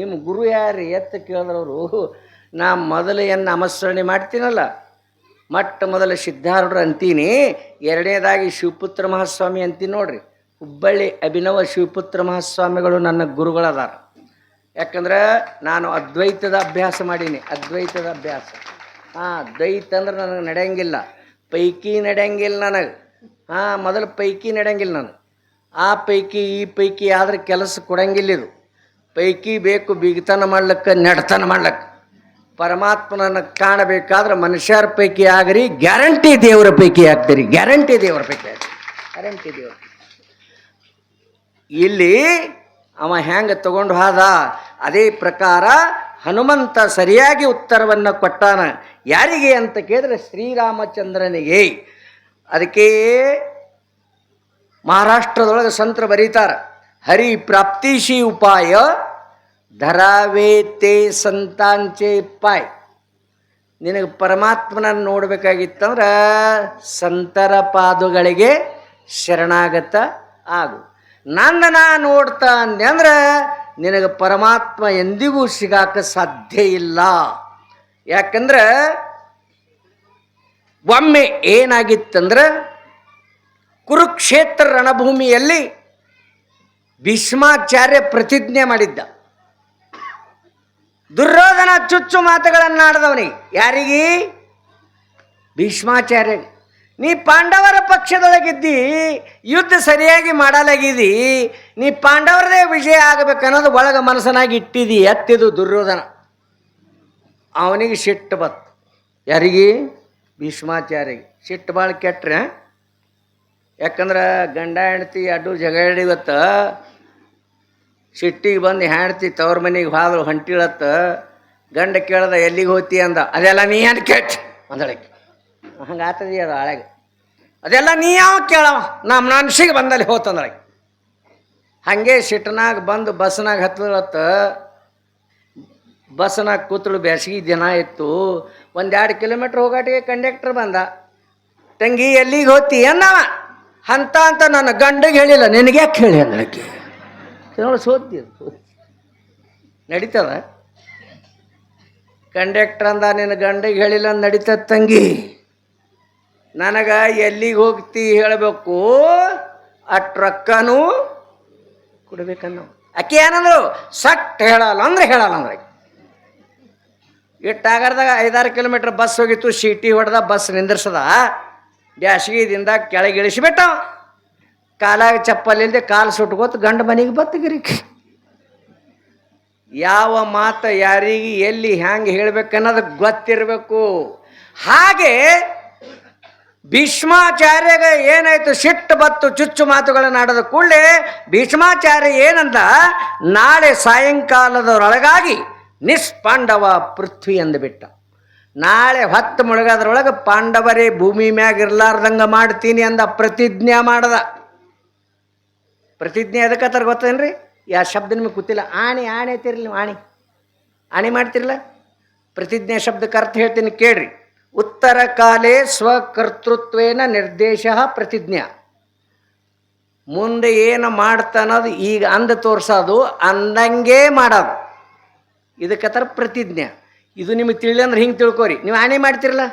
ನಿಮ್ಮ ಗುರು ಯಾರು ಎತ್ತ ಕೇಳಿದ್ರವರು, ನಾ ಮೊದಲೆಯನ್ನು ನಾಮಸ್ಮರಣೆ ಮಾಡ್ತೀನಲ್ಲ. ಮೊಟ್ಟ ಮೊದಲ ಸಿದ್ಧಾರೂಢರು ಅಂತೀನಿ, ಎರಡನೇದಾಗಿ ಶಿವಪುತ್ರ ಮಹಾಸ್ವಾಮಿ ಅಂತೀನಿ ನೋಡ್ರಿ. ಹುಬ್ಬಳ್ಳಿ ಅಭಿನವ ಶಿವಪುತ್ರ ಮಹಾಸ್ವಾಮಿಗಳು ನನ್ನ ಗುರುಗಳದಾರ. ಯಾಕಂದ್ರೆ ನಾನು ಅದ್ವೈತದ ಅಭ್ಯಾಸ ಮಾಡೀನಿ, ಅದ್ವೈತದ ಅಭ್ಯಾಸ. ಹಾಂ ದ್ವೈತ ಅಂದ್ರೆ ನನಗೆ ನಡೆಯಂಗಿಲ್ಲ. ಪೈಕಿ ನಡೆಯಂಗಿಲ್ಲ ನನಗೆ. ಹಾಂ, ಮೊದಲು ಪೈಕಿ ನಡೆಯಂಗಿಲ್ಲ ನನಗೆ. ಆ ಪೈಕಿ, ಈ ಪೈಕಿ ಆದರೆ ಕೆಲಸ ಕೊಡಂಗಿಲ್ಲ ಇದು. ಪೈಕಿ ಬೇಕು ಬಿಗಿತನ ಮಾಡ್ಲಿಕ್ಕೆ, ನೆಡ್ತನ ಮಾಡ್ಲಿಕ್ಕೆ. ಪರಮಾತ್ಮನನ್ನು ಕಾಣಬೇಕಾದ್ರೆ ಮನುಷ್ಯರ ಪೈಕಿ ಆಗ್ರಿ, ಗ್ಯಾರಂಟಿ ದೇವರ ಪೈಕಿ ಆಗ್ತೀರಿ ಗ್ಯಾರಂಟಿ ದೇವರ ಪೈಕಿ ಆಗ್ತೀರಿ ಗ್ಯಾರಂಟಿ ದೇವರ ಇಲ್ಲಿ ಅವ ಹೆಂಗೆ ತಗೊಂಡು ಹೋದ? ಅದೇ ಪ್ರಕಾರ ಹನುಮಂತ ಸರಿಯಾಗಿ ಉತ್ತರವನ್ನು ಕೊಟ್ಟಾನ. ಯಾರಿಗೆ ಅಂತ ಕೇಳಿದ್ರೆ ಶ್ರೀರಾಮಚಂದ್ರನಿಗೆ. ಅದಕ್ಕೆ ಮಹಾರಾಷ್ಟ್ರದೊಳಗೆ ಸಂತರು ಬರೀತಾರೆ. ಹರಿ ಪ್ರಾಪ್ತಿಶಿ ಉಪಾಯ ಧರಾವೇತೆ ಸಂತಾಂಚೆ ಪಾಯ್. ನಿನಗೆ ಪರಮಾತ್ಮನ ನೋಡ್ಬೇಕಾಗಿತ್ತಂದ್ರೆ ಸಂತರ ಪಾದುಗಳಿಗೆ ಶರಣಾಗತ ಆಗು. ನನ್ನ ನಾ ನೋಡ್ತಾ ಅಂದೆ ಅಂದ್ರೆ ನಿನಗೆ ಪರಮಾತ್ಮ ಎಂದಿಗೂ ಸಿಗಾಕ ಸಾಧ್ಯ ಇಲ್ಲ. ಯಾಕಂದ್ರೆ ಒಮ್ಮೆ ಏನಾಗಿತ್ತಂದ್ರೆ ಕುರುಕ್ಷೇತ್ರ ರಣಭೂಮಿಯಲ್ಲಿ ಭೀಷ್ಮಾಚಾರ್ಯ ಪ್ರತಿಜ್ಞೆ ಮಾಡಿದ್ದ. ದುರ್ಯೋಧನ ಚುಚ್ಚು ಮಾತುಗಳನ್ನಾಡದವನಿಗೆ ಯಾರಿಗೆ? ಭೀಷ್ಮಾಚಾರ್ಯ ನೀ ಪಾಂಡವರ ಪಕ್ಷದೊಳಗಿದ್ದಿ, ಯುದ್ಧ ಸರಿಯಾಗಿ ಮಾಡಲಾಗಿದಿ ನೀ ಪಾಂಡವರದೇ ವಿಜಯ ಆಗಬೇಕನ್ನೋದು ಒಳಗ ಮನಸ್ಸನಾಗಿ ಇಟ್ಟಿದಿ ಎತ್ತಿದು ದುರ್ಯೋಧನ. ಅವನಿಗೆ ಸಿಟ್ಟು ಬತ್ತು ಯಾರಿಗೆ? ಭೀಷ್ಮಾಚಾರ್ಯ ಸಿಟ್ಟು ಭಾಳ ಕೆಟ್ರೆ ಯಾಕಂದ್ರೆ ಗಂಡ ಹೆಂಡ್ತಿ ಅಡ್ಡು ಜಗಳ ಇವತ್ತು ಸಿಟ್ಟಿಗೆ ಬಂದು ಹೆಂಡ್ತಿ ತವ್ರ ಮನೆಗೆ ಹಾದ್ರು ಹೊಂಟಿಳತ್ತ ಗಂಡ ಕೇಳ್ದ, ಎಲ್ಲಿಗೆ ಹೋತಿ ಅಂದ, ಅದೆಲ್ಲ ನೀ ಏನು ಕೇಳ್ ಅಂದಳಕ್ಕೆ. ಹಂಗೆ ಆತದಿ ಅದು ಹಳೆಗೆ ಅದೆಲ್ಲ ನೀ ಯಾವ ಕೇಳವ? ನಮ್ಮ ಮನಸ್ಸಿಗೆ ಬಂದಲ್ಲಿ ಹೋತಂದಳಕ್ಕೆ ಹಾಗೆ ಸಿಟ್ಟನಾಗ ಬಂದು ಬಸ್ನಾಗ ಹತ್ತಲತ್ತ ಬಸ್ನಾಗ ಕೂತಳು ಬೇಸಿಗೆ ದಿನ ಇತ್ತು, ಒಂದೆರಡು ಕಿಲೋಮೀಟ್ರ್ ಹೋಗಾಟಿಗೆ ಕಂಡಕ್ಟರ್ ಬಂದ. ತಂಗಿ, ಎಲ್ಲಿಗೆ ಹೋತಿ ಅನ್ನವ ಅಂತ ಅಂತ ನನ್ನ ಗಂಡಗೆ ಹೇಳಿಲ್ಲ. ನಿನಗೆ ಯಾಕೆ ಹೇಳಿ ಅಂದ್ರೆ ನೋಡಿ ಸೋತಿ. ನಡೀತದ? ಕಂಡಕ್ಟರ್ ಅಂದ, ನಿನ್ನ ಗಂಡಗೆ ಹೇಳಿಲ್ಲ ನಡೀತದ ತಂಗಿ? ನನಗೆ ಎಲ್ಲಿಗೆ ಹೋಗ್ತಿ ಹೇಳಬೇಕು? ಆ ಟ್ರಕ್ಕನು ಕೊಡ್ಬೇಕನ್ನೋ. ಆಕೆ ಏನಂದ್ರು, ಸಟ್ ಹೇಳಲ್ಲ ಅಂದ್ರೆ ಹೇಳಲ್ಲ ಅಂದ್ರೆ. ಇಟ್ಟಾಗರ್ದಾಗ ಐದಾರು ಕಿಲೋಮೀಟ್ರ್ ಬಸ್ ಹೋಗಿತ್ತು ಸಿಟಿ ಹೊಡೆದ ಬಸ್ ನಿಂದಿರ್ಸದ. ಬ್ಯಾಸಿಗೆದಿಂದ ಕೆಳಗಿಳಿಸಿಬಿಟ್ಟ. ಕಾಲಾಗ ಚಪ್ಪಲಿಲ್ಲದೆ ಕಾಲು ಸುಟ್ಕೋತ ಗಂಡ ಮನೆಗೆ ಬತ್ತಗಿರಿ. ಯಾವ ಮಾತು ಯಾರಿಗೆ ಎಲ್ಲಿ ಹ್ಯಾಂಗೆ ಹೇಳ್ಬೇಕನ್ನೋದು ಗೊತ್ತಿರಬೇಕು. ಹಾಗೆ ಭೀಷ್ಮಾಚಾರ್ಯಗ ಏನಾಯ್ತು ಸಿಟ್ಟು ಬತ್ತು ಚುಚ್ಚು ಮಾತುಗಳನ್ನು ಆಡದ ಕೂಡಲೇ ಭೀಷ್ಮಾಚಾರ್ಯ ಏನಂದ, ನಾಳೆ ಸಾಯಂಕಾಲದವರೊಳಗಾಗಿ ನಿಷ್ಪಾಂಡವ ಪೃಥ್ವಿ ಅಂದುಬಿಟ್ಟ. ನಾಳೆ ಹೊತ್ತು ಮುಳುಗೋದ್ರೊಳಗೆ ಪಾಂಡವರೇ ಭೂಮಿ ಮ್ಯಾಗ ಇರ್ಲಾರ್ದಂಗೆ ಮಾಡ್ತೀನಿ ಅಂದ ಪ್ರತಿಜ್ಞೆ ಮಾಡದ. ಪ್ರತಿಜ್ಞೆ ಎದಕ್ಕತ್ತಾರ ಗೊತ್ತೇನ್ರಿ? ಯಾ ಶಬ್ದ ನಿಮಗೆ ಗೊತ್ತಿಲ್ಲ. ಆಣಿ, ಆಣೆ ತಿರ್ಲಿ ಆಣಿ. ಆಣಿ ಮಾಡ್ತಿರಲ್ಲ? ಪ್ರತಿಜ್ಞೆ ಶಬ್ದಕ್ಕೆ ಅರ್ಥ ಹೇಳ್ತೀನಿ ಕೇಳ್ರಿ. ಉತ್ತರ ಕಾಲೇ ಸ್ವಕರ್ತೃತ್ವೇನ ನಿರ್ದೇಶ ಪ್ರತಿಜ್ಞಾ. ಮುಂದೆ ಏನು ಮಾಡ್ತಾನದು ಈಗ ಅಂದ ತೋರಿಸೋದು, ಅಂದಂಗೆ ಮಾಡೋದು. ಇದಕ್ಕತ್ತರ ಪ್ರತಿಜ್ಞೆ. ಇದು ನಿಮಗೆ ತಿಳಿ ಅಂದ್ರೆ ಹಿಂಗೆ ತಿಳ್ಕೊರಿ. ನೀವು ಆಣೆ ಮಾಡ್ತಿರಲ್ಲ?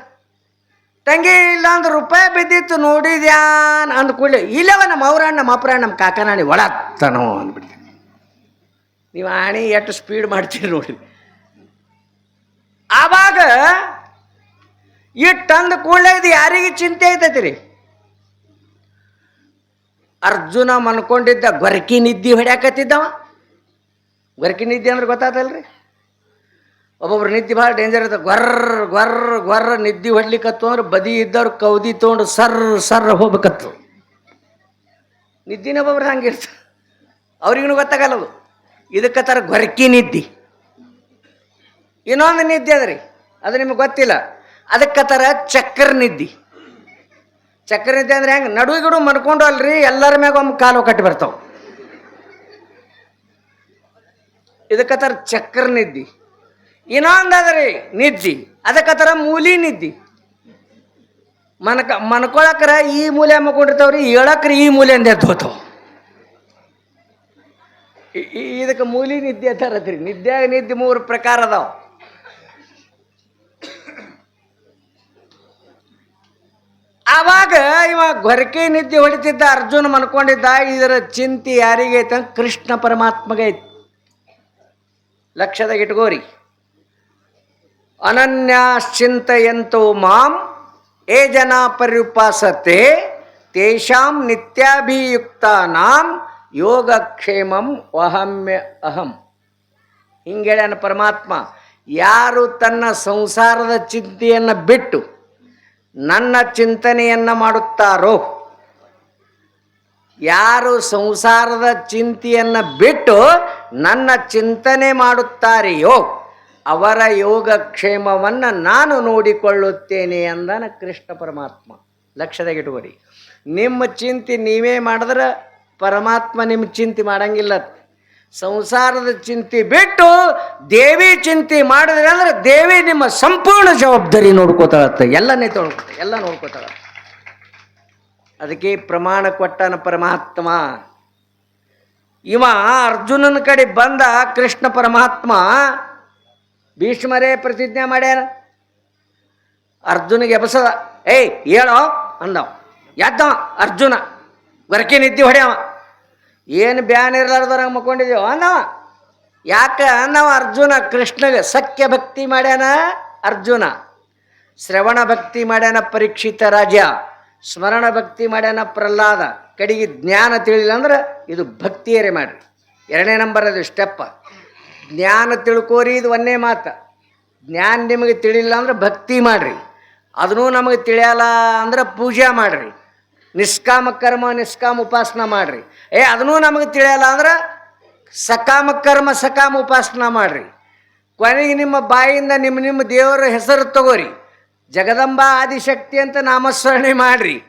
ತಂಗಿ ಇಲ್ಲ ಅಂದ್ರೆ ರೂಪಾಯಿ ಬಿದ್ದಿತ್ತು ನೋಡಿದ್ಯಾನ್ ಅಂದ ಕೂಡಲೇ, ಇಲ್ಲವ ನಮ್ಮ ಅವ್ರಣ್ಣ ನಮ್ಮ ಅಪ್ರಾಣ ನಮ್ಮ ಕಾಕನಾಣಿ ಒಳಗ್ತಾನೋ ಅಂದ್ಬಿಡ್ತೀನಿ. ನೀವು ಆಣಿ ಎಷ್ಟು ಸ್ಪೀಡ್ ಮಾಡ್ತೀರಿ ನೋಡಿ. ಆವಾಗ ತಂದು ಕೂಡಲೇ ಇದು ಯಾರಿಗೆ ಚಿಂತೆ ಐತೈತಿ ರೀ ಅರ್ಜುನ ಮನ್ಕೊಂಡಿದ್ದ ಗೊರಕಿ ನಿದ್ದಿ ಹೊಡ್ಯಾಕತ್ತಿದ್ದವ. ಗೊರಕಿ ನಿದ್ದೆ ಅಂದ್ರೆ ಗೊತ್ತಾತಲ್ರಿ? ಒಬ್ಬೊಬ್ರು ನಿದ್ದೆ ಭಾಳ ಡೇಂಜರ್ ಇರ್ತದೆ. ಗೊರ್ರ ಗೊರ್ರ ಗೊರ್ರ ನಿದ್ದೆ ಹೊಡ್ಲಿಕ್ಕತ್ತು ಅಂದ್ರೆ ಬದಿ ಇದ್ದವ್ರು ಕೌದಿ ತೊಗೊಂಡು ಸರ್ ಸರ್ ಹೋಗ್ಬೇಕತ್ತು. ನಿದ್ದಿನ ಒಬ್ಬೊಬ್ರು ಹಂಗಿರ್ತ ಅವ್ರಿಗೂ ಗೊತ್ತಾಗಲ್ಲದು. ಇದಕ್ಕೆ ತರ ಗೊರಕಿ ನಿದ್ದೆ. ಇನ್ನೊಂದು ನಿದ್ದೆ ಅದ ರೀ ಅದು ನಿಮಗೆ ಗೊತ್ತಿಲ್ಲ. ಅದಕ್ಕೆ ತರ ಚಕ್ರ ನಿದ್ದೆ. ಚಕ್ರ ನಿದ್ದೆ ಅಂದ್ರೆ ಹೆಂಗೆ? ಗಿಡು ಮನ್ಕೊಂಡು ಅಲ್ರಿ, ಎಲ್ಲರ ಮ್ಯಾಗ ಒಮ್ಮೆ ಕಾಲು ಕಟ್ಟಿ ಬರ್ತಾವೆ. ಇದಕ್ಕೆ ತರ ಚಕ್ರ ನಿದ್ದಿ. ಇನ್ನೊಂದು ಅದ ರೀ ನಿದ್ದಿ. ಅದಕ್ಕೆ ತರ ಮೂಲಿ ನಿದ್ದಿ. ಮನಕ, ಮನ್ಕೊಳಕ್ರ ಈ ಮೂಲೆ ಮಕ್ಕೊಂಡಿರ್ತಾವ್ರಿ ಹೇಳಕ್ರ ಈ ಮೂಲೆ ಅಂದ ಎದ್ದು ಹೋತಾವ ಇ- ಇ- ಇದಕ್ಕೆ ಮೂಲಿ ನಿದ್ದೆ ಅಂತಾರತ್ರಿ. ನಿದ್ದೆ ನಿದ್ದೆ ಮೂರು ಪ್ರಕಾರ ಅದಾವ. ಆವಾಗ ಇವ ಗೊರಕೆ ನಿದ್ದೆ ಹೊಡಿತಿದ್ದ ಅರ್ಜುನ ಮನ್ಕೊಂಡಿದ್ದ, ಇದರ ಚಿಂತೆ ಯಾರಿಗೈತ ಕೃಷ್ಣ ಪರಮಾತ್ಮಗೈತಿ. ಲಕ್ಷದಾಗ ಇಟ್ಕೋರಿ. ಅನನ್ಯಾಶ್ಚಿಂತೆಯಂತೋ ಮಾಂ, ಏ ಜನ ಪರ್ಯುಪಾಸತೆ ತೇಷಾಂ ನಿತ್ಯಾಭಿಯುಕ್ತಾನಾಂ, ಯೋಗಕ್ಷೇಮಂ ವಹಮ್ಯ ಅಹಂ. ಹಿಂಗೇಳ್ಯಾನ ಪರಮಾತ್ಮ, ಯಾರು ತನ್ನ ಸಂಸಾರದ ಚಿಂತೆಯನ್ನು ಬಿಟ್ಟು ನನ್ನ ಚಿಂತನೆಯನ್ನು ಮಾಡುತ್ತಾರೋ, ಯಾರು ಸಂಸಾರದ ಚಿಂತೆಯನ್ನು ಬಿಟ್ಟು ನನ್ನ ಚಿಂತನೆ ಮಾಡುತ್ತಾರೆಯೋ ಅವರ ಯೋಗಕ್ಷೇಮವನ್ನು ನಾನು ನೋಡಿಕೊಳ್ಳುತ್ತೇನೆ ಅಂದನ ಕೃಷ್ಣ ಪರಮಾತ್ಮ. ಲಕ್ಷದಾಗ ಇಟ್ಕೊರಿ ನಿಮ್ಮ ಚಿಂತೆ ನೀವೇ ಮಾಡಿದ್ರೆ ಪರಮಾತ್ಮ ನಿಮ್ಮ ಚಿಂತೆ ಮಾಡಂಗಿಲ್ಲ. ಸಂಸಾರದ ಚಿಂತೆ ಬಿಟ್ಟು ದೇವಿ ಚಿಂತೆ ಮಾಡಿದ್ರೆ ಅಂದ್ರೆ ದೇವಿ ನಿಮ್ಮ ಸಂಪೂರ್ಣ ಜವಾಬ್ದಾರಿ ನೋಡ್ಕೋತಾಳತ್ತೆ ಎಲ್ಲನೇ ತೊಳ್ಕೊತ ಎಲ್ಲ ನೋಡ್ಕೋತಾಳ. ಅದಕ್ಕೆ ಪ್ರಮಾಣ ಕೊಟ್ಟನ ಪರಮಾತ್ಮ. ಇವ ಅರ್ಜುನನ ಕಡೆ ಬಂದ ಕೃಷ್ಣ ಪರಮಾತ್ಮ ಭೀಷ್ಮರೇ ಪ್ರತಿಜ್ಞೆ ಮಾಡ್ಯಾರ? ಅರ್ಜುನಿಗೆ ಎಬಸದ. ಏಯ್, ಹೇಳೋ? ಅಂದವ. ಎದ್ದವ ಅರ್ಜುನ. ಗೊರಕಿ ನಿದ್ದೆ ಹೊಡೆಯವ. ಏನು ಬ್ಯಾನ್ ಇರಲಾರ್ದವ್ರಂಗೆ ಮಕ್ಕೊಂಡಿದ್ದೀವ ಅಂದವ. ಯಾಕ? ನಾವು ಅರ್ಜುನ ಕೃಷ್ಣಗೆ ಸಖ್ಯ ಭಕ್ತಿ ಮಾಡ್ಯಾನ ಅರ್ಜುನ. ಶ್ರವಣ ಭಕ್ತಿ ಮಾಡ್ಯಾನ ಪರೀಕ್ಷಿತ ರಾಜ ಸ್ಮರಣ ಭಕ್ತಿ ಮಾಡ್ಯಾನ ಪ್ರಹ್ಲಾದ. ಕಡಿಗೆ ಜ್ಞಾನ ತಿಳಿಲ್ಲ ಅಂದ್ರೆ ಇದು ಭಕ್ತಿಯರೇ ಮಾಡಿರಿ. ಎರಡನೇ ನಂಬರ್ ಅದು ಸ್ಟೆಪ್ ಜ್ಞಾನ ತಿಳ್ಕೋರಿ ಇದು ಒಂದೇ ಮಾತು. ಜ್ಞಾನ ನಿಮಗೆ ತಿಳಿಲ್ಲ ಅಂದ್ರೆ ಭಕ್ತಿ ಮಾಡ್ರಿ. ಅದನ್ನೂ ನಮಗೆ ತಿಳಿಯಲ್ಲ ಅಂದ್ರೆ ಪೂಜೆ ಮಾಡ್ರಿ. ನಿಷ್ಕಾಮ ಕರ್ಮ, ನಿಷ್ಕಾಮ ಉಪಾಸನ ಮಾಡ್ರಿ. ಏ, ಅದನ್ನೂ ನಮಗೆ ತಿಳಿಯಲ್ಲ ಅಂದ್ರೆ ಸಕಾಮ ಕರ್ಮ, ಸಕಾಮ ಉಪಾಸನ ಮಾಡ್ರಿ. ಕೊನೆಗೆ ನಿಮ್ಮ ಬಾಯಿಂದ ನಿಮ್ಮ ನಿಮ್ಮ ದೇವರ ಹೆಸರು ತಗೋರಿ. ಜಗದಂಬ ಆದಿಶಕ್ತಿ ಅಂತ ನಾಮಸ್ಮರಣೆ ಮಾಡ್ರಿ.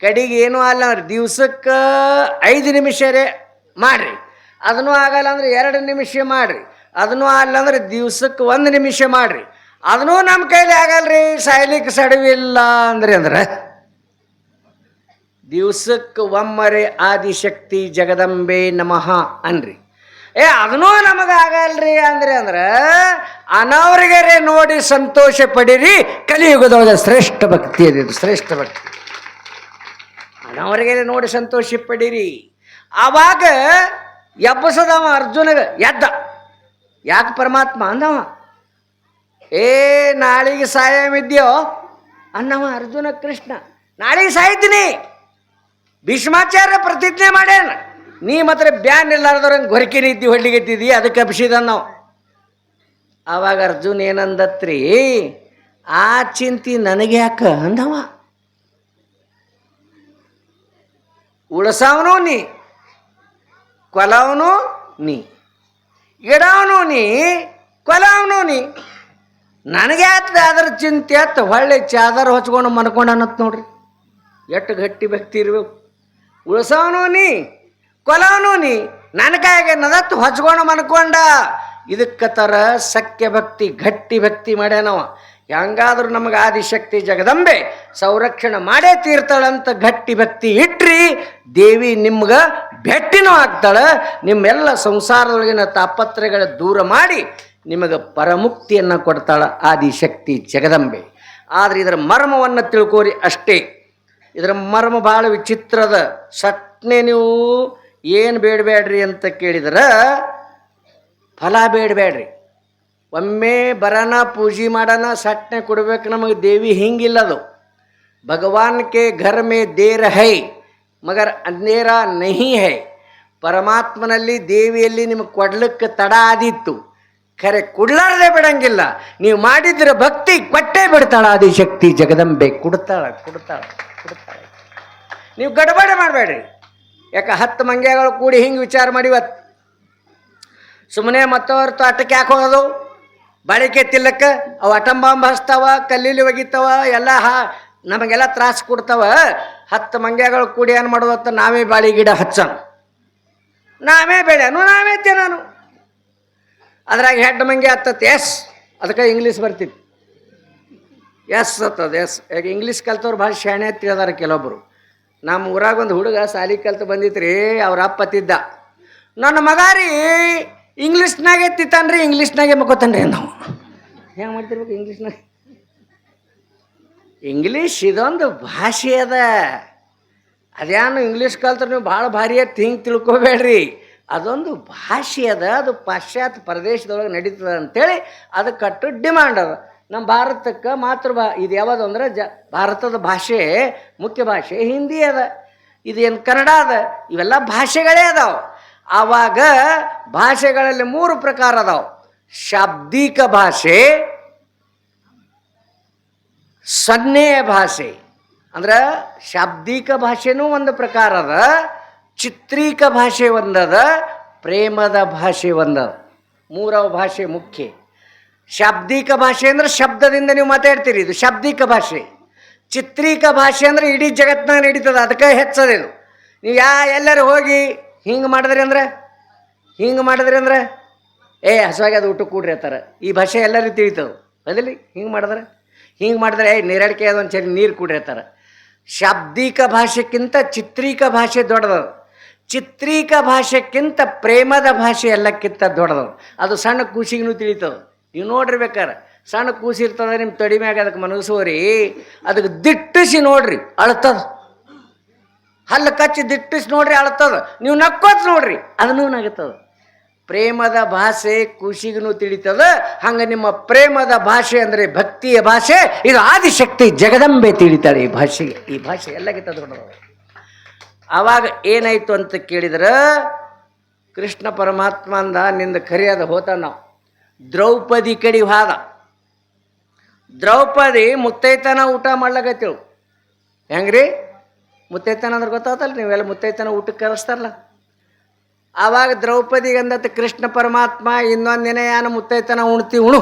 ಕಡೆಗೆ ಏನೂ ಅಲ್ಲ ದಿವ್ಸಕ್ಕೆ ಐದು ನಿಮಿಷರೇ ಮಾಡ್ರಿ. ಅದನ್ನೂ ಆಗಲ್ಲ ಅಂದ್ರೆ ಎರಡು ನಿಮಿಷ ಮಾಡ್ರಿ. ಅದನ್ನೂ ಅಲ್ಲಂದ್ರೆ ದಿವ್ಸಕ್ಕೆ ಒಂದು ನಿಮಿಷ ಮಾಡ್ರಿ. ಅದನ್ನೂ ನಮ್ಮ ಕೈಲಿ ಆಗಲ್ರಿ, ಸಾಯ್ಲಿಕ್ಕೆ ಸಡವಿಲ್ಲ ಅಂದ್ರೆ ಅಂದ್ರೆ. ದಿವ್ಸಕ್ಕೆ ಒಮ್ಮರೆ ಆದಿಶಕ್ತಿ ಜಗದಂಬೆ ನಮಃ ಅನ್ರಿ. ಏ, ಅದನ್ನೂ ನಮಗಾಗಲ್ರಿ ಅಂದ್ರೆ ಅಂದ್ರೆ ಅನವ್ರಿಗರೇ ನೋಡಿ ಸಂತೋಷ ಪಡಿರಿ, ಕಲಿಯುಗದೊಳಗೆ ಶ್ರೇಷ್ಠ ಭಕ್ತಿ ಶ್ರೇಷ್ಠ ಭಕ್ತಿ. ಅನವರಿಗೆ ನೋಡಿ ಸಂತೋಷ ಪಡಿರಿ. ಆವಾಗ ಎಬ್ಬಸದವ ಅರ್ಜುನಗ ಎದ್ದ. ಯಾಕೆ ಪರಮಾತ್ಮ ಅಂದವ? ಏ, ನಾಳೆಗೆ ಸಾಯಮಿದ್ಯೋ? ಅನ್ನವ ಅರ್ಜುನ ಕೃಷ್ಣ. ನಾಳೆಗೆ ಸಾಯ್ತೀನಿ. ಭೀಷ್ಮಾಚಾರ್ಯ ಪ್ರತಿಜ್ಞೆ ಮಾಡ್ಯಾನ. ನೀ ಮಾತ್ರ ಬ್ಯಾನ್ ಇಲ್ಲಾರ್ದವ್ರಂಗೆ ಗೊರಕಿನ ಇದ್ದಿ ಹೊಡ್ಲಿಗತ್ತಿದಿ ಅದಕ್ಕೆ ಅಭಿಷೇದ ನಾವು ಆವಾಗ ಅರ್ಜುನ್ ಏನಂದತ್ರಿ? ಆ ಚಿಂತಿ ನನಗೆ ಯಾಕ? ಅಂದವ. ಉಳಸವನು ನೀ. ಕೊಲವನು ನೀ. ಇಡವನು ನೀ ನನಗೆ ಆತ ಅದ್ರ ಚಿಂತೆ ಆತ, ಹೊಳ್ಳಿ ಚಾದರ್ ಹೊಚ್ಕೊಂಡು ಅನ್ನತ್ ನೋಡ್ರಿ. ಎಷ್ಟು ಗಟ್ಟಿ ಭಕ್ತಿ ಇರ್ಬೇಕು. ಉಳ್ಸವನು ನೀ, ಕೊಲವನು ನೀ ನನ್ನ ಕಾಯಿಗೆ ನದತ್ತು ಹೊಚ್ಕೊಂಡು ಮನ್ಕೊಂಡ. ಇದಕ್ಕೆ ತರ ಸಖ್ಯ ಭಕ್ತಿ, ಗಟ್ಟಿ ಭಕ್ತಿ ಮಾಡ್ಯಾನವ. ಹೆಂಗಾದ್ರೂ ನಮಗೆ ಆದಿಶಕ್ತಿ ಜಗದಂಬೆ ಸಂರಕ್ಷಣೆ ಮಾಡೇ ತೀರ್ತಾಳಂತ ಗಟ್ಟಿ ಭಕ್ತಿ ಇಟ್ರಿ, ದೇವಿ ನಿಮ್ಗೆ ಭೆಟ್ಟಿನೂ ಆಗ್ತಾಳ. ನಿಮ್ಮೆಲ್ಲ ಸಂಸಾರದೊಳಗಿನ ತಾಪತ್ರಗಳ ದೂರ ಮಾಡಿ ನಿಮಗೆ ಪರಮುಕ್ತಿಯನ್ನು ಕೊಡ್ತಾಳ ಆದಿಶಕ್ತಿ ಜಗದಂಬೆ. ಆದರೆ ಇದರ ಮರ್ಮವನ್ನು ತಿಳ್ಕೋರಿ ಅಷ್ಟೇ. ಇದರ ಮರ್ಮ ಭಾಳ ವಿಚಿತ್ರದ ಸಟ್ನೆ ನೀವು ಏನು ಬೇಡಬೇಡ್ರಿ ಅಂತ ಕೇಳಿದ್ರೆ, ಫಲ ಬೇಡಬೇಡ್ರಿ ಒಮ್ಮೆ ಬರನ ಪೂಜೆ ಮಾಡೋಣ ಸಟ್ನೆ ಕೊಡ್ಬೇಕು ನಮಗೆ ದೇವಿ ಹಿಂಗಿಲ್ಲದು ಭಗವಾನ್ ಕೆ ಘರ್ ಮೇ ದೇರ್ ಹೈ, ಮಗರ್ ಅನ್ನೇರ ನಹಿ ಹೈ. ಪರಮಾತ್ಮನಲ್ಲಿ ದೇವಿಯಲ್ಲಿ ನಿಮಗೆ ಕೊಡ್ಲಿಕ್ಕೆ ತಡ ಆದಿತ್ತು. ಖರೆ ಕೊಡ್ಲಾರ್ದೆ ಬಿಡಂಗಿಲ್ಲ. ನೀವು ಮಾಡಿದ್ರೆ ಭಕ್ತಿ ಕೊಟ್ಟೇ ಬಿಡ್ತಾಳ ಆದಿಶಕ್ತಿ, ಜಗದಂಬೆ ಕೊಡ್ತಾಳ ಕೊಡ್ತಾಳ ಕೊಡ್ತಾಳ. ನೀವು ಗಡಬಡೆ ಮಾಡಬೇಡ್ರಿ. ಯಾಕೆ ಹತ್ತು ಮಂಗ್ಯಗಳು ಕೂಡಿ ಹಿಂಗೆ ವಿಚಾರ ಮಾಡಿವತ್ತು ಸುಮ್ಮನೆ ಮತ್ತವ್ರ ತೋಟಕ್ಕೆ ಯಾಕೆ ಹೋಗೋದು? ಬಾಳಿಕೆ ತಿಲ್ಲಕ್ಕ ಅವು ಅಟಂ ಬಾಂಬ್ ಹಚ್ತಾವ, ಕಲ್ಲಿಲಿ ಒಗಿತಾವ, ಎಲ್ಲ ಹಾ ನಮಗೆಲ್ಲ ತ್ರಾಸ ಕೊಡ್ತಾವ. ಹತ್ತು ಮಂಗ್ಯಗಳು ಕೂಡಿ ಏನು ಮಾಡೋದತ್ತ ನಾವೇ ಬಾಳಿ ಗಿಡ ಹಚ್ಚೋಣ ನಾವೇ ಬೆಳೆನು ನಾವೇ ತಿನ್ನೋನು. ಅದ್ರಾಗ ಹೆಡ್ ಮಂಗೆ ಹತ್ತತ್ತೆ, ಎಸ್. ಅದಕ್ಕೆ ಇಂಗ್ಲೀಷ್ ಬರ್ತಿತ್ತು. ಎಸ್ ಹತ್ತದ, ಎಸ್. ಈಗ ಇಂಗ್ಲೀಷ್ ಕಲ್ತವ್ರು ಭಾಳ ಶಾಣೆ ತಿಳಿದಾರ ಕೆಲವೊಬ್ಬರು ನಮ್ಮ ಊರಾಗ ಒಂದು ಹುಡುಗ ಸಾಲಿ ಕಲ್ತು ಬಂದಿತ್ತು ರೀ ಅವ್ರ ಅಪ್ಪ ತಿದ್ದ. ನನ್ನ ಮಗ ರೀ ಇಂಗ್ಲೀಷ್ನಾಗೆ ತಿತ್ತಾನ್ರಿ ಇಂಗ್ಲೀಷ್ನಾಗೆ ಮಕ್ಕೋತಾನ್ರಿ ನಾವು ಹೆಂಗೆ ಮಾಡ್ತಿರ್ಬೇಕು ಇಂಗ್ಲೀಷ್ನಾಗ? ಇಂಗ್ಲೀಷ್ ಇದೊಂದು ಭಾಷೆ ಅದ. ಅದೇನು ಇಂಗ್ಲೀಷ್ ಕಲ್ತ್ರೆ ನೀವು ಭಾಳ ಭಾರಿ ಅಂತ ಹಿಂಗೆ ತಿಳ್ಕೊಬೇಡ್ರಿ. ಅದೊಂದು ಭಾಷೆ ಅದ ಅದು ಪಾಶ್ಚಾತ್ಯ ಪ್ರದೇಶದೊಳಗೆ ನಡೀತದ ಅಂತೇಳಿ ಅದಕ್ಕೆ ಕಟ್ಟು ಡಿಮ್ಯಾಂಡ್ ಅದ. ನಮ್ಮ ಭಾರತಕ್ಕೆ ಮಾತೃಭಾ ಇದು ಯಾವುದು ಅಂದ್ರೆ ಜ ಭಾರತದ ಭಾಷೆ ಮುಖ್ಯ ಭಾಷೆ ಹಿಂದಿ ಅದ. ಇದೇನು ಕನ್ನಡ ಅದ ಇವೆಲ್ಲ ಭಾಷೆಗಳೇ ಅದಾವ. ಆವಾಗ ಭಾಷೆಗಳಲ್ಲಿ ಮೂರು ಪ್ರಕಾರ ಅದಾವ. ಶಾಬ್ದಿಕ ಭಾಷೆ, ಸನ್ನೆಯ ಭಾಷೆ. ಅಂದ್ರೆ ಶಾಬ್ದಿಕ ಭಾಷೆನೂ ಒಂದು ಪ್ರಕಾರ ಅದ, ಚಿತ್ರೀಕ ಭಾಷೆ ಒಂದದ, ಪ್ರೇಮದ ಭಾಷೆ ಒಂದದ. ಮೂರವ ಭಾಷೆ ಮುಖ್ಯ. ಶಾಬ್ದಿಕ ಭಾಷೆ ಅಂದ್ರೆ ಶಬ್ದದಿಂದ ನೀವು ಮಾತಾಡ್ತೀರಿ, ಇದು ಶಾಬ್ದಿಕ ಭಾಷೆ. ಚಿತ್ರೀಕ ಭಾಷೆ ಅಂದ್ರೆ ಇಡೀ ಜಗತ್ನಾಗ ನಡೀತದ, ಅದಕ್ಕೆ ಹೆಚ್ಚದಿದು ನೀವು ಯಾ ಎಲ್ಲರೂ ಹೋಗಿ ಹಿಂಗೆ ಮಾಡಿದ್ರಿ ಅಂದ್ರೆ? ಹಿಂಗೆ ಮಾಡಿದ್ರಿ ಅಂದ್ರೆ? ಏ, ಹಸುವಾಗಿ ಅದು ಊಟ ಕೂಡ್ರಿ ಅಂತಾರೆ. ಈ ಭಾಷೆ ಎಲ್ಲರಿಗೂ ತಿಳಿತದೆ. ಬದಲಿ ಹಿಂಗೆ ಮಾಡಿದ್ರೆ? ಹಿಂಗೆ ಮಾಡಿದ್ರೆ, ಏ, ನೀರಡಿಕೆ ಅದೊಂದು ಚರಿ ನೀರು ಕೂಡ್ರಿ ಅಂತಾರೆ. ಶಾಬ್ದಿಕ ಭಾಷೆಕ್ಕಿಂತ ಚಿತ್ರೀಕ ಭಾಷೆ ದೊಡ್ಡದದು ಚಿತ್ರೀಕ ಭಾಷೆಕ್ಕಿಂತ ಪ್ರೇಮದ ಭಾಷೆ ಎಲ್ಲಕ್ಕಿಂತ ದೊಡ್ಡದದು ಅದು ಸಣ್ಣ ಕೂಸಿಗೂ ತಿಳಿತದೆ. ನೀವು ನೋಡ್ರಿ ಬೇಕಾರೆ. ಸಣ್ಣ ಕೂಸಿ ಇರ್ತದೆ ನಿಮ್ಮ ತೊಡಿ ಮ್ಯಾಗ ಅದಕ್ಕೆ ಮನಗಿಸೋರಿ ಅದಕ್ಕೆ ದಿಟ್ಟಿಸಿ ನೋಡ್ರಿ. ಅಳ್ತದ. ಹಲ್ಲು ಕಚ್ಚಿ ದಿಟ್ಟಿಸಿ ನೋಡ್ರಿ ಅಳತದ. ನೀವು ನಕ್ಕೋತ್ ನೋಡ್ರಿ ಅದನ್ನೂ ನಗತದ ಪ್ರೇಮದ ಭಾಷೆ ಖುಷಿಗೂ ತಿಳಿತದ. ಹಂಗೆ ನಿಮ್ಮ ಪ್ರೇಮದ ಭಾಷೆ ಅಂದರೆ ಭಕ್ತಿಯ ಭಾಷೆ, ಇದು ಆದಿಶಕ್ತಿ ಜಗದಂಬೆ ತಿಳಿತಾಳೆ ಈ ಭಾಷೆಗೆ. ಈ ಭಾಷೆ ಎಲ್ಲ ದೊಡ್ಡದು ಅವಾಗ ಏನಾಯ್ತು ಅಂತ ಕೇಳಿದ್ರೆ, ಕೃಷ್ಣ ಪರಮಾತ್ಮ ಅಂದ ನಿಂದ ಕರಿಯಾದ ಹೋತ ನಾವು. ದ್ರೌಪದಿ ಕಡಿ ಹಾದ. ದ್ರೌಪದಿ ಮುತ್ತೈತನ ಊಟ ಮಾಡ್ಲಾಕತ್ತೇಳು. ಹೆಂಗ್ರಿ? ಮುತ್ತೈತನ ಅಂದ್ರೆ ಗೊತ್ತಾತಲ್ಲ ನೀವೆಲ್ಲ ಮುತ್ತೈತನ ಊಟಕ್ಕೆ ಕರೆಸ್ತಾರಲ್ಲ? ಆವಾಗ ದ್ರೌಪದಿಗೆ ಅಂದತ್ತ ಕೃಷ್ಣ ಪರಮಾತ್ಮ ಇನ್ನೊಂದು ದಿನ ಏನು ಮುತ್ತೈತನ ಉಣ್ತಿ ಉಣು.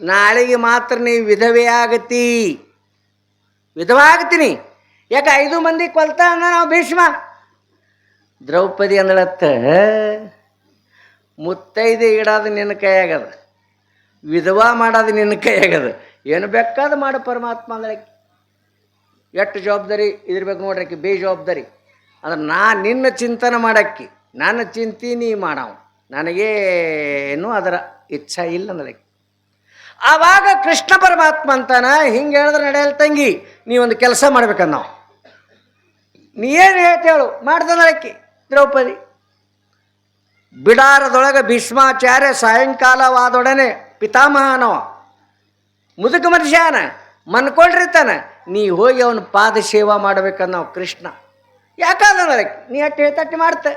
ನಾಳೆಗೆ ಮಾತ್ರ ನೀ ವಿಧವೆ ಆಗತಿ. ವಿಧವ ಆಗ್ತೀನಿ ಯಾಕೆ ಐದು ಮಂದಿ ಕೊಲ್ತಾ ಅಂದ ನಾವು ಭೀಷ್ಮ? ದ್ರೌಪದಿ ಅಂದಳತ್ತ, ಮುತ್ತೈದೆ ಇಡೋದು ನಿನ್ನ ಕೈಯಾಗದ, ವಿಧವಾ ಮಾಡೋದು ನಿನ್ನ ಕೈಯಾಗದ, ಏನು ಬೇಕಾದ ಮಾಡು ಪರಮಾತ್ಮ ಅಂದಳಕ್ಕೆ. ಎಷ್ಟು ಜವಾಬ್ದಾರಿ ಇದಿರ್ಬೇಕು ನೋಡ್ರಿ ಬೇಜವಾಬ್ದಾರಿ ಅಂದ್ರೆ ನಾ ನಿನ್ನ ಚಿಂತನೆ ಮಾಡಕ್ಕಿ, ನನ್ನ ಚಿಂತೆ ನೀ ಮಾಡವ. ನನಗೇನು ಅದರ ಇಚ್ಛಾ ಇಲ್ಲ ನನಗೆ ಆವಾಗ ಕೃಷ್ಣ ಪರಮಾತ್ಮ ಅಂತಾನ, ಹಿಂಗೆ ಹೇಳಿದ್ರೆ ನಡೆಯಲ್ಲ ತಂಗಿ ನೀ ಒಂದು ಕೆಲಸ ಮಾಡ್ಬೇಕಂದ ನಾವು ನೀ ಏನು ಹೇಳ್ತೇಳು, ಮಾಡ್ದ ನಳಕ್ಕಿ ದ್ರೌಪದಿ. ಬಿಡಾರದೊಳಗೆ ಭೀಷ್ಮಾಚಾರ್ಯ ಸಾಯಂಕಾಲವಾದೊಡನೆ ಪಿತಾಮಹನವ. ಮುದುಕ ಮನುಷ್ಯನ ಮನ್ಕೊಳ್ರಿತಾನ ನೀ ಹೋಗಿ ಅವನ ಪಾದ ಸೇವಾ ಮಾಡ್ಬೇಕನ್ನ ನಾವು ಕೃಷ್ಣ. ಯಾಕಂದ್ರೆ ನೀ ಅಟ್ಟು ಹೇಳ್ತಟ್ಟು ಮಾಡ್ತೆ.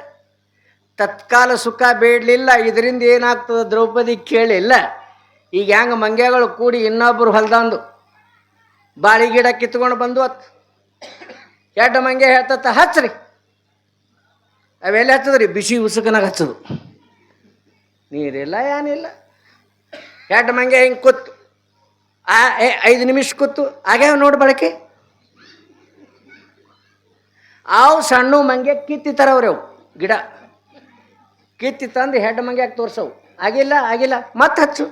ತತ್ಕಾಲ ಸುಖ ಬೇಡಲಿಲ್ಲ, ಇದರಿಂದ ಏನಾಗ್ತದೆ ದ್ರೌಪದಿ ಕೇಳಿಲ್ಲ. ಈಗ ಹೆಂಗೆ ಮಂಗ್ಯಗಳು ಕೂಡಿ ಇನ್ನೊಬ್ಬರು ಹೊಲ್ದಂದು. ಬಾಳಿ ಗಿಡ ಕಿತ್ಕೊಂಡು ಬಂದು ಅತ್ ಎಡ್ಡ ಮಂಗೆ ಹೇಳ್ತತ್ತ ಹಚ್ಚ್ರಿ ಅವೆಲ್ಲ ಹಚ್ಚದ್ರಿ, ಬಿಸಿ ಉಸುಕನಾಗ ಹಚ್ಚದು. ನೀರಿಲ್ಲ ಏನಿಲ್ಲ. ಎಡ್ಡ ಮಂಗ್ಯ ಹಿಂಗೆ ಕೂತು. ಆ ಐದು ನಿಮಿಷ ಕೂತು ಆಗ್ಯಾವ ನೋಡಿ ಬಳಕೆ. ಅವು ಸಣ್ಣ ಮಂಗೆ ಕಿತ್ತಿ ತರವ್ರಿ ಅವು, ಗಿಡ. ಕಿತ್ತಿ ತಂದು ಹೆಡ್ ಮಂಗ್ಯಾಗ ತೋರ್ಸವು. ಆಗಿಲ್ಲ ಆಗಿಲ್ಲ, ಮತ್ತೆ ಹಚ್ಚು.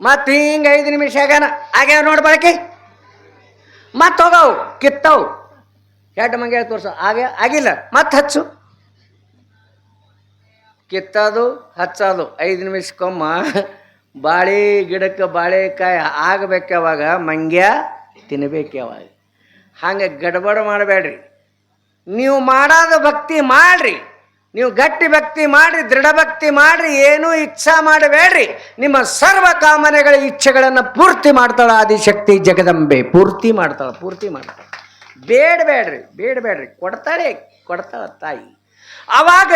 ಮತ್ತೆ ಹಿಂಗೆ ಐದು ನಿಮಿಷ ಆಗ್ಯಾನ ಆಗ್ಯಾವ ನೋಡಿ ಬಳಕೆ. ಮತ್ತೆ ಹೋಗವು, ಕಿತ್ತವು. ಹೆಡ್ ಮಂಗ್ಯಾಗ ತೋರ್ಸವು ಆಗ್ಯ ಆಗಿಲ್ಲ, ಮತ್ತೆ ಹಚ್ಚು. ಕಿತ್ತದು, ಹಚ್ಚೋದು, ಐದು ನಿಮಿಷಕ್ಕೊಮ್ಮ. ಬಾಳೆ ಗಿಡಕ್ಕೆ ಬಾಳೆಕಾಯಿ ಆಗಬೇಕು ಯಾವಾಗ? ಮಂಗ್ಯ ತಿನ್ನಬೇಕು ಯಾವಾಗ? ಹಂಗೆ ಗಡಬಡ ಮಾಡಬೇಡ್ರಿ. ನೀವು ಮಾಡೋದು ಭಕ್ತಿ ಮಾಡ್ರಿ. ನೀವು ಗಟ್ಟಿ ಭಕ್ತಿ ಮಾಡ್ರಿ, ದೃಢ ಭಕ್ತಿ ಮಾಡ್ರಿ, ಏನೂ ಇಚ್ಛಾ ಮಾಡಬೇಡ್ರಿ. ನಿಮ್ಮ ಸರ್ವ ಕಾಮನೆಗಳ ಇಚ್ಛೆಗಳನ್ನು ಪೂರ್ತಿ ಮಾಡ್ತಾಳೆ ಆದಿಶಕ್ತಿ ಜಗದಂಬೆ. ಪೂರ್ತಿ ಮಾಡ್ತಾಳೆ ಪೂರ್ತಿ ಮಾಡ್ತಾಳೆ. ಬೇಡಬೇಡ್ರಿ ಬೇಡಬೇಡ್ರಿ. ಕೊಡ್ತಾಳೆ, ಕೊಡ್ತಾಳ ತಾಯಿ. ಆವಾಗ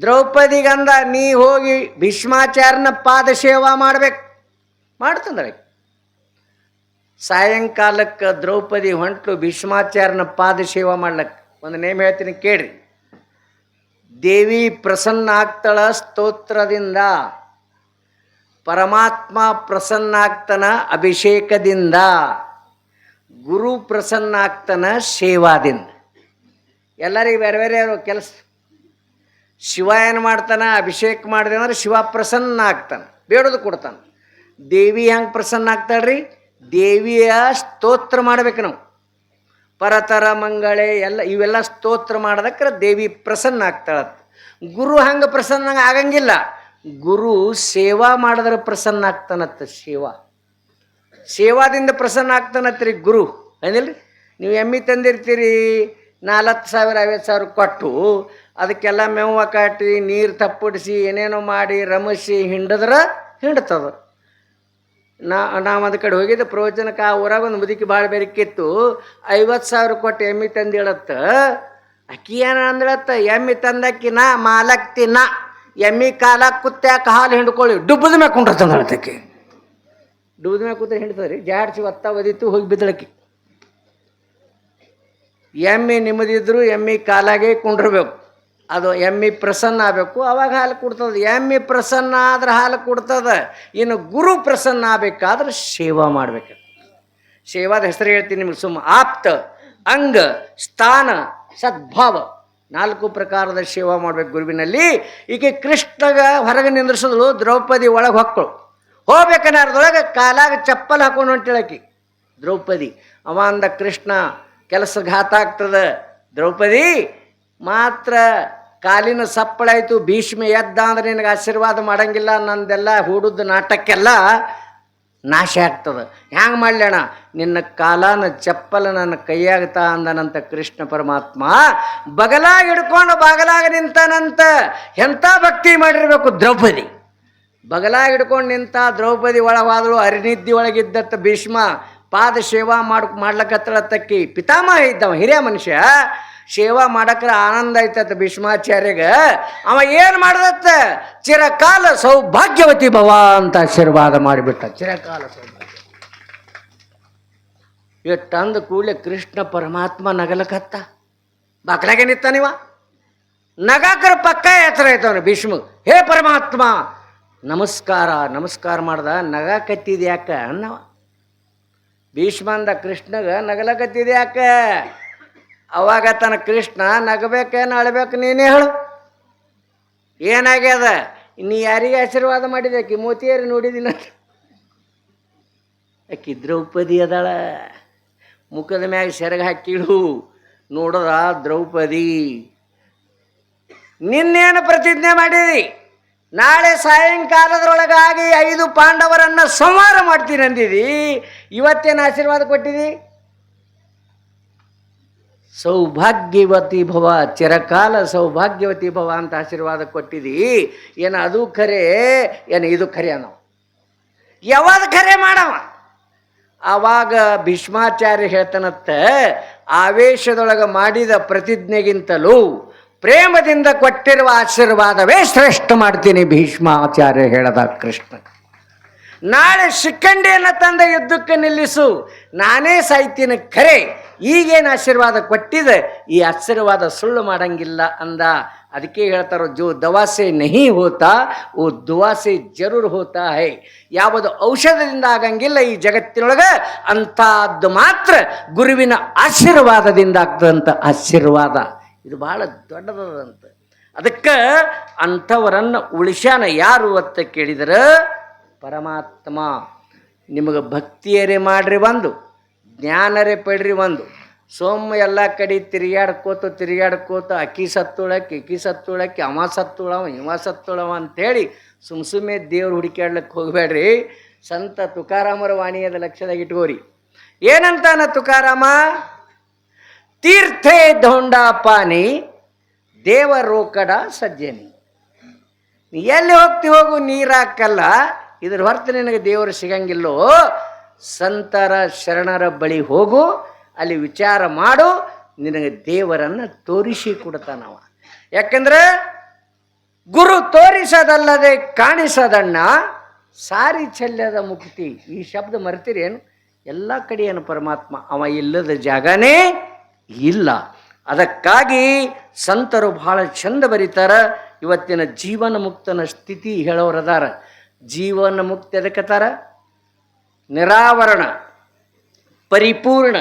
ದ್ರೌಪದಿಗಂದ ನೀ ಹೋಗಿ ಭೀಷ್ಮಾಚಾರ್ಯನ ಪಾದ ಸೇವಾ ಮಾಡ್ಬೇಕು ಮಾಡ್ತಂದ್ರೆ ಸಾಯಂಕಾಲಕ್ಕೆ ದ್ರೌಪದಿ ಹೊಂಟು ಭೀಷ್ಮಾಚಾರ್ಯನ ಪಾದ ಸೇವಾ ಮಾಡ್ಲಕ್ಕೆ. ಒಂದು ನೇಮ್ ಹೇಳ್ತೀನಿ, ಕೇಳ್ರಿ. ದೇವಿ ಪ್ರಸನ್ನ ಆಗ್ತಾಳ ಸ್ತೋತ್ರದಿಂದ, ಪರಮಾತ್ಮ ಪ್ರಸನ್ನ ಆಗ್ತನ ಅಭಿಷೇಕದಿಂದ, ಗುರು ಪ್ರಸನ್ನ ಆಗ್ತನ ಸೇವಾದಿಂದ. ಎಲ್ಲರಿಗೆ ಬೇರೆ ಬೇರೆ ಕೆಲಸ ಶಿವ ಏನು ಮಾಡ್ತಾನೆ? ಅಭಿಷೇಕ ಮಾಡಿದೆ ಅಂದ್ರೆ ಶಿವ ಪ್ರಸನ್ನ ಆಗ್ತಾನೆ, ಬೇಡೋದು ಕೊಡ್ತಾನೆ. ದೇವಿ ಹೆಂಗೆ ಪ್ರಸನ್ನ ಆಗ್ತಾಳ್ರಿ? ದೇವಿಯ ಸ್ತೋತ್ರ ಮಾಡ್ಬೇಕು ನಾವು. ಪರತರ ಮಂಗಳೆ, ಎಲ್ಲ ಇವೆಲ್ಲ ಸ್ತೋತ್ರ ಮಾಡೋದಕ್ಕೆ ದೇವಿ ಪ್ರಸನ್ನ ಆಗ್ತಾಳ ಗುರು ಹಂಗೆ ಪ್ರಸನ್ನ ಆಗಂಗಿಲ್ಲ. ಗುರು ಸೇವಾ ಮಾಡಿದ್ರೆ ಪ್ರಸನ್ನ ಆಗ್ತಾನತ್ತ ಸೇವಾ ಸೇವಾದಿಂದ ಪ್ರಸನ್ನ ಆಗ್ತಾನತ್ರಿ ಗುರು, ಏನಿಲ್ರಿ? ನೀವು ಎಮ್ಮಿ ತಂದಿರ್ತೀರಿ ನಾಲ್ಕು ಸಾವಿರ, ಐವತ್ತು ಸಾವಿರ ಕೊಟ್ಟು ಅದಕ್ಕೆಲ್ಲ ಮೇವ ಕಾಟಿ, ನೀರು ತಪ್ಪಡಿಸಿ ಏನೇನೋ ಮಾಡಿ ರಮಿಸಿ ಹಿಂಡಿದ್ರೆ ಹಿಂಡ್ತದ. ನಾ, ನಾವು ಅದ ಕಡೆ ಹೋಗಿದ್ದೆ ಪ್ರವಚನಕ್ಕೆ ಆ ಊರಾಗ ಒಂದು ಮುದುಕಿ ಭಾಳ ಬೆರಕಿತ್ತು ಐವತ್ತು ಸಾವಿರ ಕೊಟ್ಟು ಎಮ್ಮಿ ತಂದಿಳತ್ತ ಅಕ್ಕಿ ಏನ ಅಂದಳತ್ತ? ಎಮ್ಮಿ ತಂದಕ್ಕಿ ನಾ, ಮಾಲಕ್ತಿ ನಾ. ಎಮ್ಮಿ ಕಾಲ ಕುತ್ತ್ಯಾಕ ಹಾಲು ಹಿಂಡ್ಕೊಳ್ಳಿ. ಡುಬ್ಬದ ಮ್ಯಾಗ ಕುಂಡ್ರತಂದ ಹೇಳ್ತಕ್ಕೆ ಡುಬ್ಬದ ಮ್ಯಾಗ ಕೂತ್ರೆ ಹಿಂಡ್ತದ್ರಿ? ಜಾಡ್ಸಿ ಒತ್ತ ಒದಿತ್ತು, ಹೋಗಿ ಬಿದ್ದಳಕ್ಕಿ. ಎಮ್ಮೆ ನಿಮ್ಮದಿದ್ರು ಎಮ್ಮಿ ಕಾಲಾಗೆ ಕುಂಡ್ರಬೇಕು. ಅದು ಎಮ್ಮಿ ಪ್ರಸನ್ನ ಆಗಬೇಕು. ಅವಾಗ ಹಾಲು ಕೊಡ್ತದೆ. ಎಮ್ಮಿ ಪ್ರಸನ್ನ ಆದ್ರೆ ಹಾಲು ಕೊಡ್ತದೆ. ಇನ್ನು ಗುರು ಪ್ರಸನ್ನ ಆಗಬೇಕಾದ್ರೆ ಸೇವಾ ಮಾಡಬೇಕು. ಸೇವಾದ ಹೆಸರು ಹೇಳ್ತೀನಿ ನಿಮ್ಗೆ, ಸುಮ್ಮ. ಆಪ್ತ, ಅಂಗ, ಸ್ಥಾನ, ಸದ್ಭಾವ. ನಾಲ್ಕು ಪ್ರಕಾರದ ಸೇವಾ ಮಾಡ್ಬೇಕು ಗುರುವಿನಲ್ಲಿ. ಈಕೆ ಕೃಷ್ಣಗ ಹೊರಗೆ ನಿಂದ್ರಿಸಿದ್ಳು, ದ್ರೌಪದಿ ಒಳಗೆ ಹೊಕ್ಕಳು ಹೋಗ್ಬೇಕನ್ನೋದ್ರೊಳಗೆ ಕಾಲಾಗ ಚಪ್ಪಲ್ ಹಾಕೊಂಡು ಹೊಂಟಿಳಕಿ ದ್ರೌಪದಿ ಅವ ಕೃಷ್ಣ ಕೆಲಸ ಘಾತ ಆಗ್ತದ. ದ್ರೌಪದಿ, ಮಾತ್ರ ಕಾಲಿನ ಸಪ್ಪಳಾಯ್ತು, ಭೀಷ್ಮ ಎದ್ದ ಅಂದ್ರೆ ನಿನಗೆ ಆಶೀರ್ವಾದ ಮಾಡಂಗಿಲ್ಲ, ನಂದೆಲ್ಲ ಹೂಡುದ ನಾಟಕ್ಕೆಲ್ಲ ನಾಶ ಆಗ್ತದ. ಹ್ಯಾಂಗೆ ಮಾಡ್ಲಣ ನಿನ್ನ ಕಾಲನ ಚಪ್ಪಲ ನನ್ನ ಕೈಯಾಗ್ತಾ ಅಂದನಂತ ಕೃಷ್ಣ ಪರಮಾತ್ಮ, ಬಗಲಾಗ ಹಿಡ್ಕೊಂಡು ಬಾಗಲಾಗ ನಿಂತಾನಂತ ಎಂಥ ಭಕ್ತಿ ಮಾಡಿರ್ಬೇಕು ದ್ರೌಪದಿ? ಬಗಲಾಗ ಹಿಡ್ಕೊಂಡು ನಿಂತ ದ್ರೌಪದಿ ಒಳಗಾದಳು ಅರಿನಿದ್ದಿ ಒಳಗಿದ್ದತ್ತ ಭೀಷ್ಮ ಪಾದ ಸೇವಾ ಮಾಡ್ ಮಾಡ್ಲಕತ್ತಳ ತಕ್ಕಿ ಪಿತಾಮಹ ಇದ್ದವ, ಹಿರಿಯ ಮನುಷ್ಯ. ಸೇವಾ ಮಾಡಕ್ರ ಆನಂದ ಆಯ್ತತ್ತ ಭೀಷ್ಮಾಚಾರ್ಯಗ. ಅವ ಏನು ಮಾಡ್ದತ್ತ? ಚಿರಕಾಲ ಸೌಭಾಗ್ಯವತಿ ಭವ ಅಂತ ಆಶೀರ್ವಾದ ಮಾಡಿಬಿಟ್ಟ. ಚಿರಕಾಲ ಸೌಭಾಗ್ಯ. ತಂದ ಕೂಡಲೇ ಕೃಷ್ಣ ಪರಮಾತ್ಮ ನಗಲಕತ್ತ. ಬಾಕ್ಲಾಗೆ ನಿತ್ತಾನಿವ ನಗಾಕರ ಪಕ್ಕ ಎತ್ತರ ಆಯ್ತವನು ಭೀಷ್ಮ. ಹೇ ಪರಮಾತ್ಮ, ನಮಸ್ಕಾರ ನಮಸ್ಕಾರ ಮಾಡ್ದ ನಗಾಕತ್ತಿದ್ಯಾಕ ಅನ್ನವ. ಭೀಷ್ಮಂದ ಕೃಷ್ಣಗ ನಗಲಕತ್ತಿದೆ ಯಾಕ? ಅವಾಗ ತನ್ನ ಕೃಷ್ಣ ನಗಬೇಕೇನು ಅಳ್ಬೇಕು ನೀನೇ ಹೇಳು. ಏನಾಗ್ಯದ? ನೀ ಯಾರಿಗೆ ಆಶೀರ್ವಾದ ಮಾಡಿದೆ? ಆಕಿ ಮೋತಿಯರಿ ನೋಡಿದಿನ ಆಕಿ ದ್ರೌಪದಿ ಅದಾಳ. ಮುಖದ ಮ್ಯಾಗ ಸೆರಗ ಹಾಕಿಳು. ನೋಡದ ದ್ರೌಪದಿ? ನಿನ್ನೇನು ಪ್ರತಿಜ್ಞೆ ಮಾಡಿದಿ? ನಾಳೆ ಸಾಯಂಕಾಲದೊಳಗಾಗಿ ಐದು ಪಾಂಡವರನ್ನ ಸಂಹಾರ ಮಾಡ್ತೀನಿ ಅಂದಿದಿ. ಇವತ್ತೇನು ಆಶೀರ್ವಾದ ಕೊಟ್ಟಿದಿ? ಸೌಭಾಗ್ಯವತಿ ಭವ, ಚಿರಕಾಲ ಸೌಭಾಗ್ಯವತಿ ಭವ ಅಂತ ಆಶೀರ್ವಾದ ಕೊಟ್ಟಿದಿ. ಏನು ಅದು ಖರೆ, ಏನು ಇದು ಖರೆ ಅನ್ನೋ. ಯಾವಾಗ ಖರೆ ಮಾಡವ. ಆವಾಗ ಭೀಷ್ಮಾಚಾರ್ಯ ಹೇಳ್ತಾನತ್ತ, ಆವೇಶದೊಳಗೆ ಮಾಡಿದ ಪ್ರತಿಜ್ಞೆಗಿಂತಲೂ ಪ್ರೇಮದಿಂದ ಕೊಟ್ಟಿರುವ ಆಶೀರ್ವಾದವೇ ಶ್ರೇಷ್ಠ ಮಾಡ್ತೀನಿ ಭೀಷ್ಮಾಚಾರ್ಯ ಹೇಳದ ಕೃಷ್ಣ. ನಾಳೆ ಶಿಖಂಡಿಯನ್ನು ತಂದ ಯುದ್ಧಕ್ಕೆ ನಿಲ್ಲಿಸು. ನಾನೇ ಸಾಯ್ತೀನಿ ಖರೆ. ಈಗೇನು ಆಶೀರ್ವಾದ ಕೊಟ್ಟಿದೆ? ಈ ಆಶೀರ್ವಾದ ಸುಳ್ಳು ಮಾಡಂಗಿಲ್ಲ ಅಂದ. ಅದಕ್ಕೆ ಹೇಳ್ತಾರೋ, ಜೋ ದವಾಸೆ ನಹಿ ಹೋತಾ, ಓ ದುವಾಸೆ ಜರೂರ್ ಹೋತಾ ಹೈ. ಯಾವುದು ಔಷಧದಿಂದ ಆಗಂಗಿಲ್ಲ ಈ ಜಗತ್ತಿನೊಳಗೆ. ಅಂಥದ್ದು ಮಾತ್ರ ಗುರುವಿನ ಆಶೀರ್ವಾದದಿಂದ ಆಗ್ತದಂಥ ಆಶೀರ್ವಾದ. ಇದು ಬಹಳ ದೊಡ್ಡದಂತ ಅದಕ್ಕೆ ಅಂಥವರನ್ನು ಉಳಿಸ್ಯಾನ ಯಾರು ಅಂತ ಕೇಳಿದರೆ ಪರಮಾತ್ಮ. ನಿಮಗೆ ಭಕ್ತಿಯರೇ ಮಾಡ್ರಿ ಒಂದು ಜ್ಞಾನರೇ ಪಡ್ರಿ ಒಂದು ಸೋಮ ಎಲ್ಲ ಕಡೆ ತಿರುಗಾಡ್ಕೋತ ತಿರುಗಾಡ್ಕೋತ ಅಕ್ಕಿ ಸತ್ತುಳಕ್ಕೆ ಇಕ್ಕಿ ಸತ್ತುಳಕ್ಕೆ, ಅವ ಸತ್ತುಳವ, ಇವ ಸತ್ತುಳವ ಅಂತೇಳಿ ಸುಮ್ ಸುಮ್ಮನೆ ದೇವ್ರು ಹುಡುಕ್ಯಾಡ್ಲಿಕ್ಕೆ ಹೋಗಬೇಡ್ರಿ ಸಂತ ತುಕಾರಾಮರ ವಾಣಿಯದ ಲಕ್ಷ್ಯದಾಗ ಇಟ್ಕೋರಿ. ಏನಂತಾನ ತುಕಾರಾಮ? ತೀರ್ಥೇ ದೊಂಡಾಪಾನಿ ದೇವರು ಕಡ ರೋಕಡ ಸಜ್ಜನಿ. ನೀ ಎಲ್ಲಿ ಹೋಗ್ತಿ ಹೋಗು ನೀರಾಕಲ್ಲ ಇದ್ರ ಹೊರತು ನಿನಗೆ ದೇವರು ಸಿಗಂಗಿಲ್ಲೋ. ಸಂತರ ಶರಣರ ಬಳಿ ಹೋಗು, ಅಲ್ಲಿ ವಿಚಾರ ಮಾಡು, ನಿನಗೆ ದೇವರನ್ನು ತೋರಿಸಿ ಕೊಡ್ತಾನವ ಯಾಕಂದ್ರೆ ಗುರು ತೋರಿಸದಲ್ಲದೆ ಕಾಣಿಸದಣ್ಣ, ಸಾರಿ ಚಲ್ಯದ ಮುಕ್ತಿ. ಈ ಶಬ್ದ ಮರ್ತಿರೇನು? ಎಲ್ಲ ಕಡೆ ಪರಮಾತ್ಮ? ಅವ ಇಲ್ಲದ ಜಾಗನೇ ಇಲ್ಲ. ಅದಕ್ಕಾಗಿ ಸಂತರು ಬಹಳ ಚಂದ ಬರೀತಾರ. ಇವತ್ತಿನ ಜೀವನ ಮುಕ್ತನ ಸ್ಥಿತಿ ಹೇಳೋರದಾರ ಜೀವನ ಮುಕ್ತಿ ಎದಕ್ಕತ್ತಾರ ನಿರಾವರಣ, ಪರಿಪೂರ್ಣ,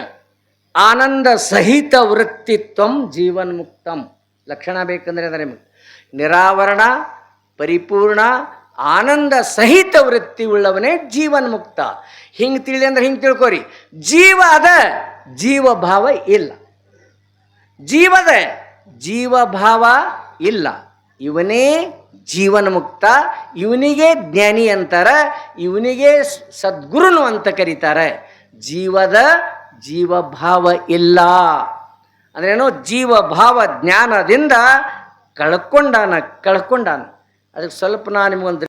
ಆನಂದ ಸಹಿತ ವೃತ್ತಿತ್ವಂ ಜೀವನ್ ಮುಕ್ತಂ. ಲಕ್ಷಣ ಬೇಕಂದ್ರೆ ಅದರ ನಿರಾವರಣ, ಪರಿಪೂರ್ಣ, ಆನಂದ ಸಹಿತ ವೃತ್ತಿ ಉಳ್ಳವನೇ ಜೀವನ್ ಮುಕ್ತ. ಹಿಂಗೆ ತಿಳಿ ಅಂದ್ರೆ ಹಿಂಗೆ ತಿಳ್ಕೊರಿ. ಜೀವ ಅದ ಜೀವ ಭಾವ ಇಲ್ಲ. ಜೀವದ ಜೀವಭಾವ ಇಲ್ಲ. ಇವನೇ ಜೀವನ ಮುಕ್ತ ಇವನಿಗೆ ಜ್ಞಾನಿ ಅಂತಾರೆ, ಇವನಿಗೆ ಸದ್ಗುರುನು ಅಂತ ಕರೀತಾರೆ. ಜೀವದ ಜೀವಭಾವ ಇಲ್ಲ. ಅಂದ್ರೇನು ಜೀವಭಾವ ಜ್ಞಾನದಿಂದ ಕಳ್ಕೊಂಡಾನ ಕಳ್ಕೊಂಡಾನ. ಅದಕ್ಕೆ ಸ್ವಲ್ಪ ನಾನು ನಿಮಗೊಂದು